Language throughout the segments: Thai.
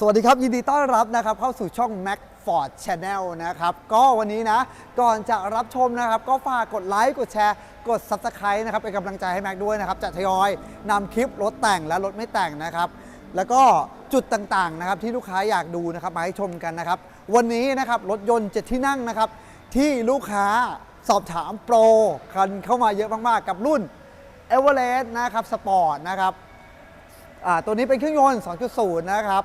สวัสดีครับ ยินดีต้อนรับนะครับเข้าสู่ช่อง Mac Ford Channel นะครับก็วันนี้นะก่อนจะรับชมนะครับ ก็ฝากกดไลค์กดแชร์ กด Subscribe นะครับเป็นกำลังใจให้แม็กด้วยนะครับจะทยอยนำคลิปรถแต่งและรถไม่แต่งนะครับ แล้วก็จุดต่างๆนะครับที่ลูกค้าอยากดูนะครับมาให้ชมกันนะครับ วันนี้นะครับรถยนต์เจ็ดที่นั่งนะครับที่ลูกค้าสอบถามโปรกันเข้ามาเยอะมากๆ กับรุ่น e v e r e s t นะครับสปอร์ตนะครับตัวนี้เป็นเครื่องยนต์ 2.0 นะครับ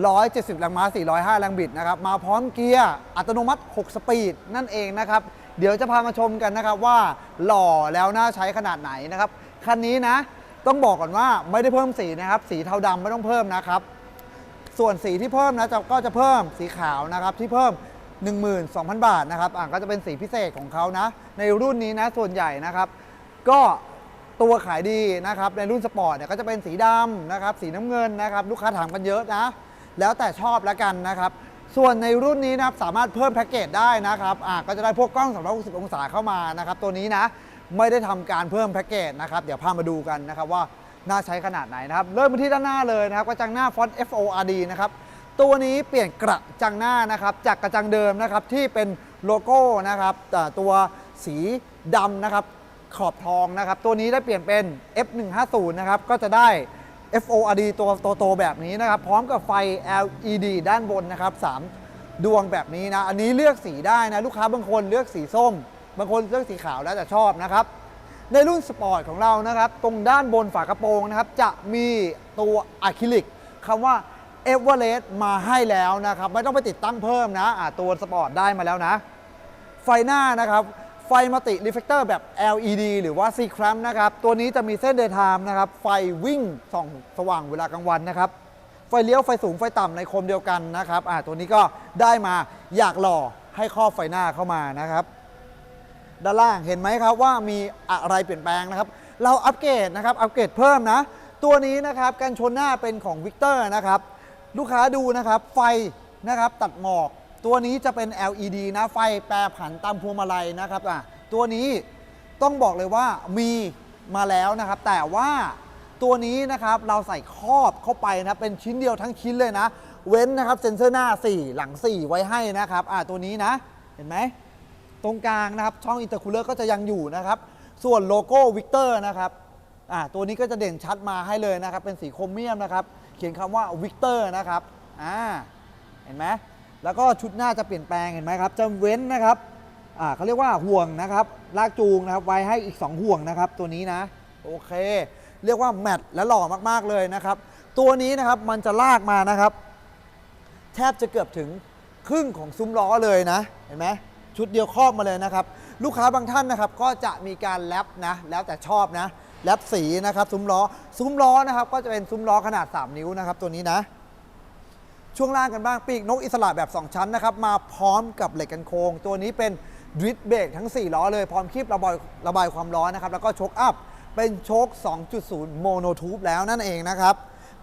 170แรงม้า 405 แรงบิดนะครับ มาพร้อมเกียร์อัตโนมัติ 6 สปีดนั่นเองนะครับ เดี๋ยวจะพามาชมกันนะครับว่าหล่อแล้วน่าใช้ขนาดไหนนะครับ คันนี้นะ ต้องบอกก่อนว่าไม่ได้เพิ่มสีนะครับ สีเทาดำไม่ต้องเพิ่มนะครับ ส่วนสีที่เพิ่มนะจะก็จะเพิ่มสีขาวนะครับที่เพิ่ม 12,000 บาทนะครับอะก็จะเป็นสีพิเศษของเขานะ ในรุ่นนี้นะส่วนใหญ่นะครับ ก็ตัวขายดีนะครับในรุ่นสปอร์ตเนี่ยก็จะเป็นสีดำนะครับสีน้ำเงินนะครับลูกค้าถามกันเยอะนะ แล้วแต่ชอบแล้วกันนะครับ ส่วนในรุ่นนี้นะครับสามารถเพิ่มแพ็กเกจได้นะครับอะก็จะได้พวกกล้อง 360 องศาเข้ามานะครับ ตัวนี้นะไม่ได้ทำการเพิ่มแพ็กเกจนะครับเดี๋ยวพามาดูกันนะครับว่าน่าใช้ขนาดไหนนะครับ เริ่มที่ด้านหน้าเลยนะครับกระจังหน้าฟอนต์ FORD นะครับตัวนี้เปลี่ยนกระจังหน้านะครับจากกระจังเดิมนะครับที่เป็นโลโก้นะครับแต่ตัวสีดำนะครับขอบทองนะครับตัวนี้ได้เปลี่ยนเป็น F150 นะครับก็จะได้ FORD ตัวโตๆแบบนี้นะครับ พร้อมกับไฟ LED ด้านบนนะครับ 3 ดวงแบบนี้นะ อันนี้เลือกสีได้นะ ลูกค้าบางคนเลือกสีส้ม บางคนเลือกสีขาวแล้วแต่ชอบนะครับ ในรุ่นสปอร์ตของเรานะครับ ตรงด้านบนฝากระโปรงนะครับ จะมีตัวอะคริลิกคำว่า e v e r e s t มาให้แล้วนะครับ ไม่ต้องไปติดตั้งเพิ่มนะะตัวสปอร์ตได้มาแล้วนะ ไฟหน้านะครับ ไฟมัลติรีเฟกเตอร์แบบ LED หรือว่า C c r a m นะครับ ตัวนี้จะมีเส้น daytime นะครับ ไฟวิ่งส่องสว่างเวลากลางวันนะครับ ไฟเลี้ยวไฟสูงไฟต่ำในโคมเดียวกันนะครับอ่าตัวนี้ก็ได้มาอยากหล่อให้ครอบไฟหน้าเข้ามานะครับด้านล่างเห็นไหมครับว่ามีอะไรเปลี่ยนแปลงนะครับ เราอัปเกรดนะครับอัปเกรดเพิ่มนะ ตัวนี้นะครับกันชนหน้าเป็นของวิกเตอร์นะครับ ลูกค้าดูนะครับ ไฟนะครับตัดหมอก ตัวนี้จะเป็น LED นะไฟแปรผันตามพวงมาลัยนะครับอะตัวนี้ต้องบอกเลยว่ามีมาแล้วนะครับ แต่ว่าตัวนี้นะครับเราใส่ครอบเข้าไปนะเป็นชิ้นเดียวทั้งชิ้นเลยนะ เว้นนะครับเซ็นเซอร์หน้า 4 หลัง 4 ไว้ให้นะครับอะตัวนี้นะเห็นไหมตรงกลางนะครับช่องอินเตอร์คูลเลอร์ก็จะยังอยู่นะครับ ส่วนโลโก้วิกเตอร์นะครับอ่าตัวนี้ก็จะเด่นชัดมาให้เลยนะครับ เป็นสีโครเมียมนะครับ เขียนคำว่าวิกเตอร์นะครับอ่าเห็นไหม แล้วก็ชุดหน้าจะเปลี่ยนแปลงเห็นไหมครับ จะเว้นนะครับเขาเรียกว่าห่วงนะครับ ลากจูงนะครับไว้ให้อีก 2 ห่วงนะครับ ตัวนี้นะ โอเค เรียกว่าแมทและหล่อมากๆเลยนะครับ ตัวนี้นะครับมันจะลากมานะครับ แทบจะเกือบถึงครึ่งของซุ้มล้อเลยนะ เห็นไหมชุดเดียวครอบมาเลยนะครับ ลูกค้าบางท่านนะครับ ก็จะมีการแรปนะ แล้วแต่ชอบนะแรปสีนะครับ ซุ้มล้อ ซุ้มล้อนะครับ ก็จะเป็นซุ้มล้อขนาด 3 นิ้วนะครับ ตัวนี้นะ ช่วงล่างกันบ้างปีกนกอิสระแบบ 2 ชั้นนะครับ มาพร้อมกับเหล็กกันโครงตัวนี้เป็นดริฟเบรกทั้ง 4 ล้อเลยพร้อมคีบระบายระบายความร้อนนะครับ แล้วก็โชคอัพ เป็นโชค 2.0 โมโนทูบแล้วนั่นเองนะครับ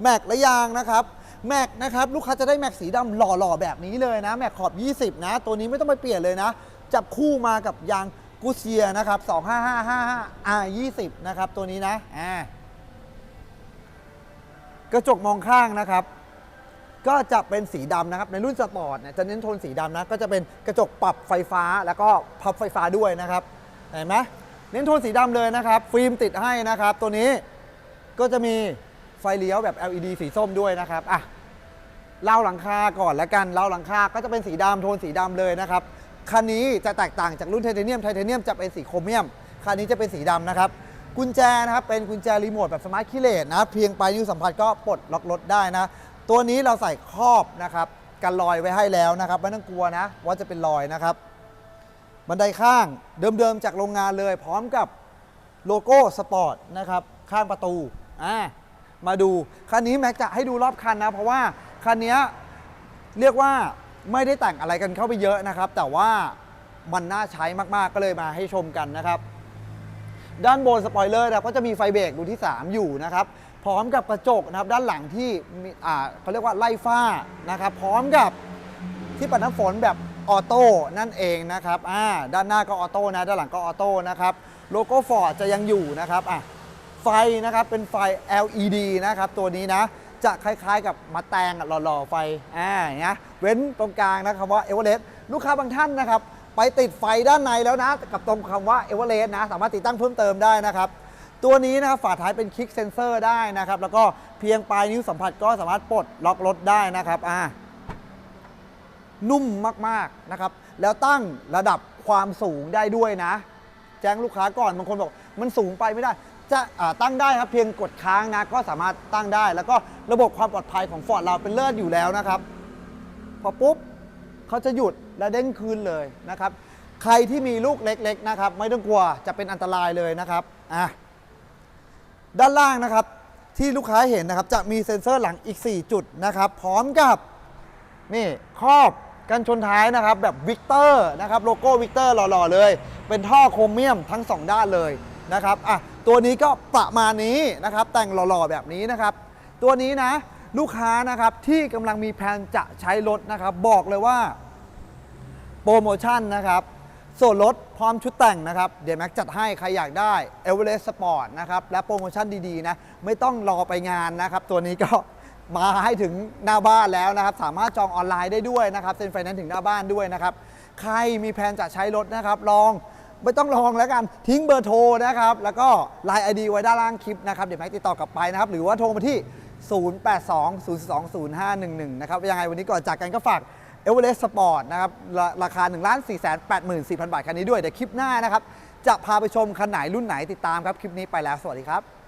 แม็กและยางนะครับ แม็กนะครับ ลูกค้าจะได้แม็กสีดำหล่อๆ แบบนี้เลยนะ แม็กขอบ 20 นะ ตัวนี้ไม่ต้องไปเปลี่ยนเลยนะ จับคู่มากับยางกูเซียนะครับ 25555 R20 นะครับตัวนี้นะอ่ากระจกมองข้างนะครับ ก็จะเป็นสีดำนะครับ ในรุ่นสปอร์ตเนี่ยจะเน้นโทนสีดำนะ ก็จะเป็นกระจกปรับไฟฟ้าแล้วก็พับไฟฟ้าด้วยนะครับ เห็นไหมเน้นโทนสีดำเลยนะครับ ฟิล์มติดให้นะครับ ตัวนี้ก็จะมีไฟเลี้ยวแบบ LED สีส้มด้วยนะครับอะเล่าหลังคาก่อนแล้วกันเล่าหลังคาก็จะเป็นสีดำโทนสีดำเลยนะครับคันนี้จะแตกต่างจากรุ่นไทเทเนียมไทเทเนียมจะเป็นสีโครเมียมคันนี้จะเป็นสีดำนะครับกุญแจนะครับเป็นกุญแจรีโมทแบบสมาร์ทคีเลสนะเพียงปลายนิ้วสัมผัสก็ปลดล็อกรถได้นะ ตัวนี้เราใส่ครอบนะครับกันรอยไว้ให้แล้วนะครับไม่ต้องกลัวนะว่าจะเป็นรอยนะครับ บันไดข้างเดิมๆจากโรงงานเลย พร้อมกับโลโก้สปอร์ตนะครับข้างประตูอ่ามาดูคันนี้แม็กจะให้ดูรอบคันนะ เพราะว่าคันนี้เรียกว่าไม่ได้แต่งอะไรกันเข้าไปเยอะนะครับ แต่ว่ามันน่าใช้มากๆก็เลยมาให้ชมกันนะครับ ด้านบนสปอยเลอร์นะครับก็จะมีไฟเบรกดูที่ 3 อยู่นะครับ พร้อมกับกระจกนะครับด้านหลังที่มีอ่าเขาเรียกว่าไล่ฝ้านะครับพร้อมกับที่ปัดน้ำฝนแบบออโต้นั่นเองนะครับอ่าด้านหน้าก็ออโต้นะด้านหลังก็ออโต้นะครับโลโก้ฟอร์ดจะยังอยู่นะครับอะไฟนะครับเป็นไฟ LED นะครับตัวนี้นะจะคล้ายๆ กับมาแตงหล่อๆไฟอ่าอย่างเงี้ยเว้นตรงกลางนะครับว่าเอเวอเรสต์ลูกค้าบางท่านนะครับ ไปติดไฟด้านในแล้วนะ กับตรงคำว่าเอเวอเรสต์นะ สามารถติดตั้งเพิ่มเติมได้นะครับ ตัวนี้นะครับฝาท้ายเป็นคลิกเซนเซอร์ได้นะครับ แล้วก็เพียงปลายนิ้วสัมผัสก็สามารถปลดล็อกรถได้นะครับอ่านุ่มมากๆนะครับ แล้วตั้งระดับความสูงได้ด้วยนะ แจ้งลูกค้าก่อนบางคนบอกมันสูงไปไม่ได้ จะตั้งได้ครับเพียงกดค้างนะก็สามารถตั้งได้ แล้วก็ระบบความปลอดภัยของฟอร์ดเราเป็นเลิศอยู่แล้วนะครับ พอปุ๊บเขาจะหยุดและเด้งคืนเลยนะครับ ใครที่มีลูกเล็ก ๆ นะครับ ไม่ต้องกลัวจะเป็นอันตรายเลยนะครับอะ ด้านล่างนะครับที่ลูกค้าเห็นนะครับ จะมีเซ็นเซอร์หลังอีก 4 จุดนะครับ พร้อมกับนี่ครอบกันชนท้ายนะครับ แบบวิกเตอร์นะครับโลโก้วิกเตอร์หล่อๆเลย เป็นท่อโครเมียมทั้ง 2 ด้านเลยนะครับอะตัวนี้ก็ประมาณนี้นะครับ แต่งหล่อๆแบบนี้นะครับ ตัวนี้นะลูกค้านะครับที่กำลังมีแผนจะใช้รถนะครับ บอกเลยว่าโปรโมชั่นนะครับ ส่วนลดพร้อมชุดแต่งนะครับเดี๋ยวแม็กจัดให้ใครอยากได้ e v e r e s t Sport นะครับและโปรโมชั่นดีๆนะไม่ต้องรอไปงานนะครับ ตัวนี้ก็มาให้ถึงหน้าบ้านแล้วนะครับ สามารถจองออนไลน์ได้ด้วยนะครับเซ็นไฟแนนซ์ถึงหน้าบ้านด้วยนะครับ ใครมีแผนจะใช้รถนะครับ ลองไม่ต้องลองแล้วกันทิ้งเบอร์โทรนะครับ แล้วก็ไลน์ไอดีไว้ด้านล่างคลิปนะครับ เดี๋ยวแม็กติดต่อกลับไปนะครับ หรือว่าโทรมาที่ 0820200511 นะครับยังไงวันนี้ก่อนจากกันก็ฝาก เอเวอเรสต์สปอร์ตนะครับราราคา 1 4 8 4 0 0 0 บาทคันนี้ด้วย เดี๋ยวคลิปหน้านะครับ จะพาไปชมคันไหนรุ่นไหนติดตามครับ คลิปนี้ไปแล้ว สวัสดีครับ